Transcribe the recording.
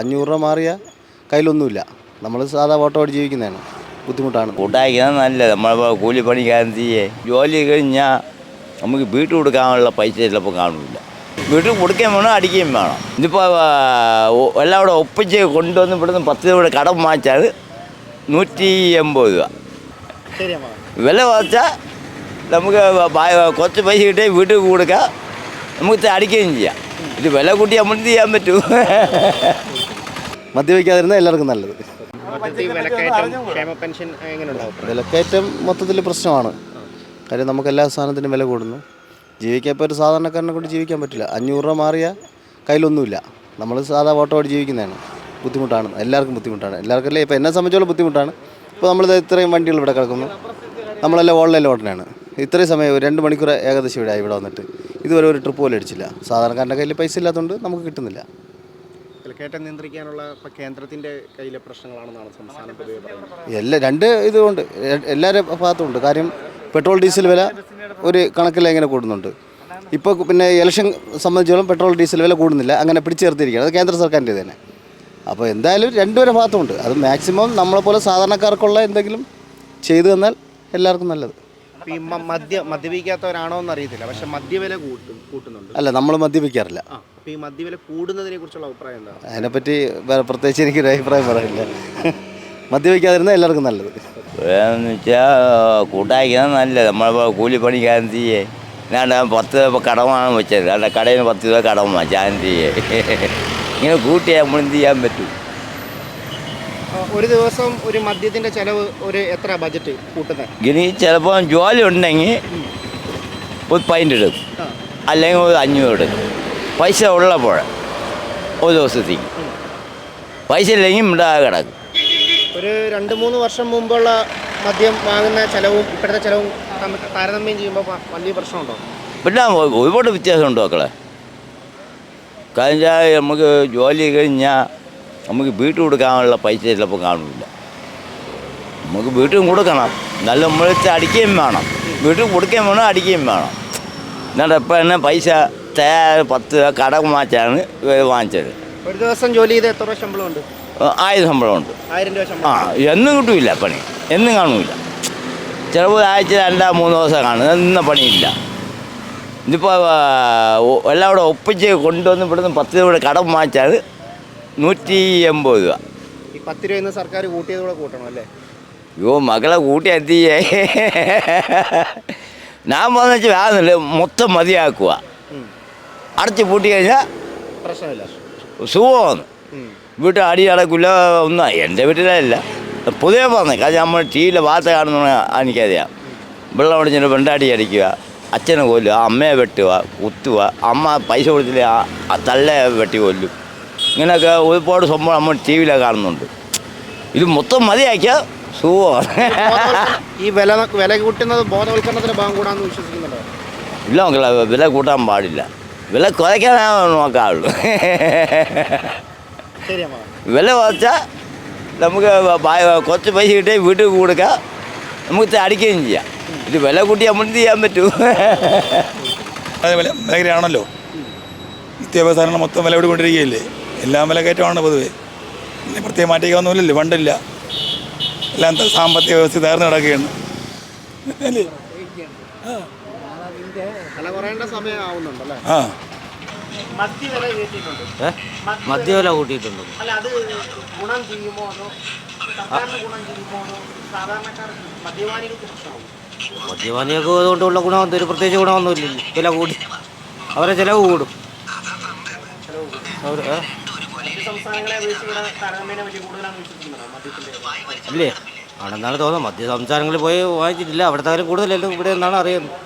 അഞ്ഞൂറ് രൂപ മാറിയ കയ്യിലൊന്നുമില്ല. നമ്മൾ സാധാ ഓട്ടോ ഓടി ജീവിക്കുന്നതാണ്. ബുദ്ധിമുട്ടാണ്. കൂട്ടായിക്കുന്നത് നല്ലത്. നമ്മൾ കൂലിപ്പണിക്കാരൻ തീയെ ജോലി കഴിഞ്ഞാൽ നമുക്ക് വീട്ടിൽ കൊടുക്കാനുള്ള പൈസ ചിലപ്പോൾ കാണില്ല വീട്ടിൽ കൊടുക്കുകയും വേണം അടിക്കുകയും വേണം. ഇതിപ്പോൾ എല്ലാം കൂടെ ഒപ്പിച്ച് കൊണ്ടുവന്ന് ഇവിടുന്ന് പത്ത് രൂപ കടം വാങ്ങിച്ചാൽ നൂറ്റി എൺപത് രൂപ. വില കുറച്ചാൽ നമുക്ക് കുറച്ച് പൈസ കിട്ടി വീട്ടിൽ കൊടുക്കാം. നമുക്ക് അടിക്കുകയും ചെയ്യാം. ഇത് വില കൂട്ടി നമ്മൾ ചെയ്യാൻ പറ്റൂ. മദ്യപിക്കാതിരുന്ന എല്ലാവർക്കും നല്ലത്. വിലക്കയറ്റം മൊത്തത്തിൽ പ്രശ്നമാണ്. കാര്യം നമുക്ക് എല്ലാ സാധനത്തിനും വില കൂടുന്നു. ജീവിക്കാൻ ഇപ്പോൾ ഒരു സാധാരണക്കാരനെ കൊണ്ട് ജീവിക്കാൻ പറ്റില്ല. അഞ്ഞൂറ് രൂപ മാറിയ കയ്യിലൊന്നുമില്ല. നമ്മൾ സാധാ ഓട്ടോ ഓടി ജീവിക്കുന്നതാണ്. ബുദ്ധിമുട്ടാണ്. എല്ലാവർക്കും ബുദ്ധിമുട്ടാണ്. എല്ലാവർക്കും അല്ലേ ഇപ്പോൾ എന്നെ സംബന്ധിച്ചോളം ബുദ്ധിമുട്ടാണ്. ഇപ്പോൾ നമ്മൾ ഇത്രയും വണ്ടികൾ ഇവിടെ കിടക്കുന്നു. നമ്മളെല്ലാം ഓൺലൈനിൽ ഓടണയാണ് ഇത്രയും സമയം ഒരു രണ്ട് മണിക്കൂർ ഏകദേശം ഇവിടെ ഇവിടെ വന്നിട്ട് ഇതുവരെ ഒരു ട്രിപ്പ് പോലും അടിച്ചില്ല. സാധാരണക്കാരന്റെ കയ്യിൽ പൈസ ഇല്ലാത്തതുകൊണ്ട് നമുക്ക് കിട്ടുന്നില്ല. വിലക്കയറ്റം നിയന്ത്രിക്കാനുള്ള കേന്ദ്രത്തിന്റെ കയ്യിലെ പ്രശ്നങ്ങളാണെന്നാണ് സംസ്ഥാനം പൊതുവെ പറയുന്നത്. എല്ലാ രണ്ട് ഇതുകൊണ്ട് എല്ലാവരുടെ ഭാഗത്തുമുണ്ട്. കാര്യം പെട്രോൾ ഡീസൽ വില ഒരു കണക്കിൽ എങ്ങനെ കൂടുന്നുണ്ട്? ഇപ്പോൾ പിന്നെ ഇലക്ഷൻ സംബന്ധിച്ചോളം പെട്രോൾ ഡീസൽ വില കൂടുന്നില്ല. അങ്ങനെ പിടിച്ചു ചേർത്തിരിക്കുകയാണ് അത് കേന്ദ്ര സർക്കാരിന്റെ തന്നെ. അപ്പോൾ എന്തായാലും രണ്ടുപേരെ ഭാഗത്തുമുണ്ട്. അത് മാക്സിമം നമ്മളെപ്പോലെ സാധാരണക്കാർക്കുള്ള എന്തെങ്കിലും ചെയ്തു തന്നാൽ എല്ലാവർക്കും നല്ലത്. ഇപ്പൊ ഈ മദ്യ മദ്യപിക്കാത്തവരാണോ എന്ന് അറിയത്തില്ല പക്ഷെ മദ്യവില കൂട്ടും കൂട്ടുന്നുണ്ട്. അല്ല നമ്മൾ മദ്യപിക്കാറില്ല. ആ അപ്പൊ ഈ മദ്യവില കൂടുന്നതിനെ കുറിച്ചുള്ള അഭിപ്രായം എന്താ? അതിനെപ്പറ്റി വേറെ പ്രത്യേകിച്ച് എനിക്കൊരു അഭിപ്രായം പറയില്ല. മദ്യപിക്കാതിരുന്ന എല്ലാവർക്കും നല്ലത്. എന്ന് വെച്ചാൽ കൂട്ടായിക്കുന്നത് നല്ലത്. നമ്മൾ കൂലിപ്പണിക്കാരൻ തീയേ ഞാൻ പത്ത് രൂപ കടമാണ് വെച്ചത്. അല്ല കടയിൽ നിന്ന് പത്ത് രൂപ കടം ചാൻ തീയേ ഇങ്ങനെ കൂട്ടിയാൽ നമ്മൾ എന്ത് ചെയ്യാൻ പറ്റും? ഒരു ദിവസം ഒരു മദ്യത്തിന്റെ ചെലവ് ഒരു എത്ര ബജറ്റ് കൂട്ടുന്നത് ഇനി ചിലപ്പോൾ ജോലി ഉണ്ടെങ്കിൽ ഒരു പൈന്റ് ഇടും. അല്ലെങ്കിൽ ഒരു അഞ്ഞൂറ് ഇടും. പൈസ ഉള്ളപ്പോൾ ഒരു ദിവസത്തേക്ക്. പൈസ ഇല്ലെങ്കിൽ ഇവിടെ കിടക്കും. ഒരു രണ്ട് മൂന്ന് വർഷം മുമ്പുള്ള മദ്യം വാങ്ങുന്ന ചെലവും ഇപ്പോഴത്തെ ചെലവും താരതമ്യം ചെയ്യുമ്പോൾ വലിയ പ്രശ്നമുണ്ടോ? പിന്നെ ഒരുപാട് വ്യത്യാസമുണ്ട് മക്കളെ. കാരണം നമുക്ക് ജോലി കഴിഞ്ഞാൽ നമുക്ക് വീട്ടിൽ കൊടുക്കാനുള്ള പൈസ ചിലപ്പോൾ കാണില്ല നമുക്ക് വീട്ടിൽ കൊടുക്കണം. നല്ല നമ്മൾ അടിക്കുകയും വേണം. വീട്ടിൽ കൊടുക്കുകയും വേണം അടിക്കുകയും വേണം. എന്നിട്ട് ഇപ്പം തന്നെ പൈസ പത്ത് രൂപ കടം മാറ്റാണ് വാങ്ങിച്ചത്. ഒരു ദിവസം ജോലി ചെയ്ത് എത്ര ശമ്പളമുണ്ട് ആയിരം ശമ്പളമുണ്ട് ആയിരം രൂപ ആ എന്നും കിട്ടൂല പണി. എന്നും കാണൂല ചിലപ്പോൾ ആഴ്ച രണ്ടാ മൂന്ന് ദിവസം കാണും. എന്ന പണിയില്ല. ഇതിപ്പോൾ എല്ലാം കൂടെ ഒപ്പിച്ച് കൊണ്ടുവന്ന് ഇവിടുന്ന് പത്ത് രൂപയുടെ കടം വാങ്ങിച്ചാൽ നൂറ്റി എൺപത് രൂപ. ഈ പത്ത് രൂപ ഇന്ന് സർക്കാർ കൂട്ടിയതോടെ കൂട്ടണം അല്ലേ? അയ്യോ മകളെ കൂട്ടി എത്തിയേ ഞാൻ പോകുന്ന വെച്ചാൽ വേണമെന്നില്ല മൊത്തം മതിയാക്കുക. അടച്ച് പൂട്ടി കഴിഞ്ഞാൽ പ്രശ്നമില്ല. സുഖമാണ്. വീട്ടിൽ അടി അടക്കില്ല ഒന്നും എന്റെ വീട്ടിലല്ല. പൊതുവെ പറഞ്ഞു കാരണം നമ്മൾ ടി വിയിലെ വാർത്ത കാണുന്ന എനിക്കറിയാം. വെള്ളം അടിച്ചിട്ട് വെണ്ടാടി അടിക്കുക അച്ഛനെ കൊല്ലുക അമ്മയെ വെട്ടുക കുത്തുക അമ്മ പൈസ കൊടുത്തില്ല ആ- ആ തള്ളെ വെട്ടി കൊല്ലും. ഇങ്ങനെയൊക്കെ ഒരുപാട് സംഭവം നമ്മൾ ടി വിയിലൊക്കെ കാണുന്നുണ്ട്. ഇത് മൊത്തം മതിയാക്കിയാൽ സുഖമാണ്. ഈ വില വില കൂട്ടുന്നത് ബോധവൽക്കരണത്തിന് ഭാഗം കൂടാന്ന് വിശ്വസിക്കുന്നുണ്ടോ? ഇല്ല മക്കളെ വില കൂട്ടാൻ പാടില്ല. വില കുറയ്ക്കാനേ നോക്കാറുള്ളൂ. വില കുറച്ചാൽ നമുക്ക് കുറച്ച് പൈസ കിട്ടി വീട്ടിൽ കൊടുക്കാം. നമുക്ക് അടിക്കുകയും ചെയ്യാം. ഇത് വില കൂട്ടി നമ്മൾ എന്ത് ചെയ്യാൻ പറ്റൂ? വില വിലകരയാണല്ലോ നിത്യോപസാധനങ്ങൾ മൊത്തം വില കൂടിക്കൊണ്ടിരിക്കുകയല്ലേ? എല്ലാം വില കയറ്റമാണ് പൊതുവെ. പിന്നെ പ്രത്യേകം മാറ്റിക്കൊന്നുമില്ലല്ലോ ഫണ്ടില്ല. എല്ലാം സാമ്പത്തിക വ്യവസ്ഥ തകർന്നു കിടക്കുകയാണ്. അല്ലേ? വില കുറയേണ്ട സമയം ആവുന്നുണ്ടല്ലേ ആ മദ്യവില കൂട്ടിയിട്ടുണ്ട്? അല്ല അത് ഗുണം ചെയ്യുമോ അതോ സർക്കാരിന് ഗുണം ചെയ്യുമോ അതോ സാധാരണക്കാർക്ക് മദ്യപാനികൾക്ക് അതുകൊണ്ടുള്ള ഗുണമൊന്നും ഒരു പ്രത്യേകിച്ച് ഗുണമൊന്നുമില്ലല്ലോ. വില കൂടി. അവരെ ചിലവ് കൂടും. അവർ ഇല്ലേ? ആണെന്നാണ് തോന്നുന്നത്. മധ്യ സംസ്ഥാനങ്ങളിൽ പോയി വാങ്ങിച്ചിട്ടില്ല. അവിടുത്തെ കൂടുതലല്ലോ ഇവിടെ എന്നാണ് അറിയുന്നത്.